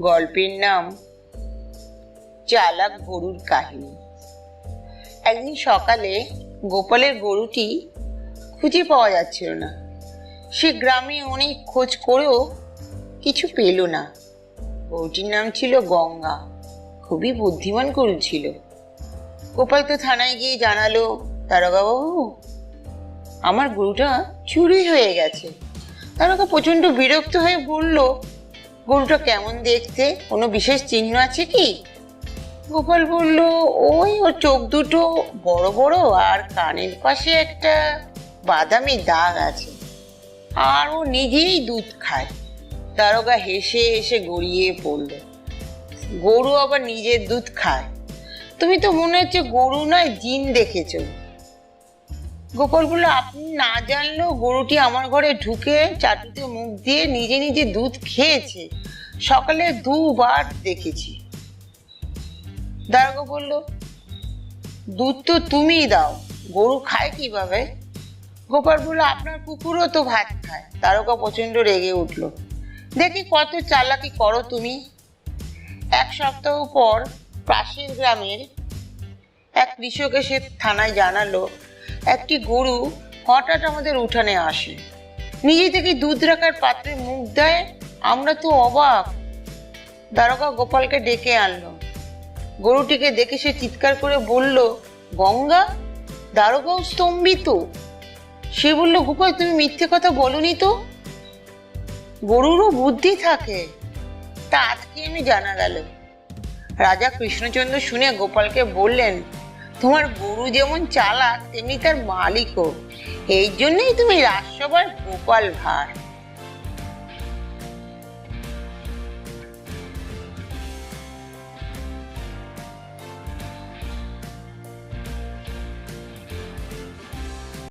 গল্পের নাম চালাক গরুর কাহিনী। একদিন সকালে গোপালের গরুটি খুঁজে পাওয়া যাচ্ছিল না। সে গ্রামে অনেক খোঁজ করেও কিছু পেল না। গরুটির নাম ছিল গঙ্গা। খুবই বুদ্ধিমান গরু ছিল। গোপাল তো থানায় গিয়ে জানালো দারোগাবাবু আমার গরুটা চুরি হয়ে গেছে। তারকা প্রচণ্ড বিরক্ত হয়ে বলল গরুটা কেমন দেখতে? কোনো বিশেষ চিহ্ন আছে কি? গোপাল বলল, ওই ওর চোখ দুটো বড় বড় আর কানের পাশে একটা বাদামি দাগ আছে। আর ও নিজেই দুধ খায়। দারোগা হেসে হেসে গড়িয়ে পড়ল গরু আবার নিজের দুধ খায়। তুমি তো মনে হচ্ছে গরু নয়, জিন দেখেছ। গোপাল বলল আপনি না জানলেও গরুটি আমার ঘরে ঢুকে চাটুতে মুখ দিয়ে নিজে নিজে দুধ খেয়েছে। সকালে দুবার দেখেছি। দারোগা বলল, দুধ তো তুমিই দাও, গরু খায় কীভাবে? গোপাল বলল, আপনার কুকুরও তো ভাত খায়। তারকা প্রচণ্ড রেগে উঠল, দেখি কত চালাকি করো তুমি? এক সপ্তাহ পর পাশের গ্রামের এক কৃষক এসে থানায় জানালো একটি গরু হঠাৎ আমাদের উঠানে আসে। নিজে থেকে দুধ রাখার পাত্রে মুখ দেয়, আমরা তো অবাক। দারোগা গোপালকে ডেকে আনলো। গরুটিকে দেখে সে চিৎকার করে বলল, গঙ্গা, দারোগাও স্তম্ভিত। সে বলল গোপাল তুমি মিথ্যে কথা বলনি তো? গরুরও বুদ্ধি থাকে। তা আজকে আমি জানা গেল। রাজা কৃষ্ণচন্দ্র শুনে গোপালকে বললেন তোমার গুরু যেমন চালাক তেমনি তার মালিকও। এই জন্যই তুমি রাজসভার গোপাল ভাঁড়।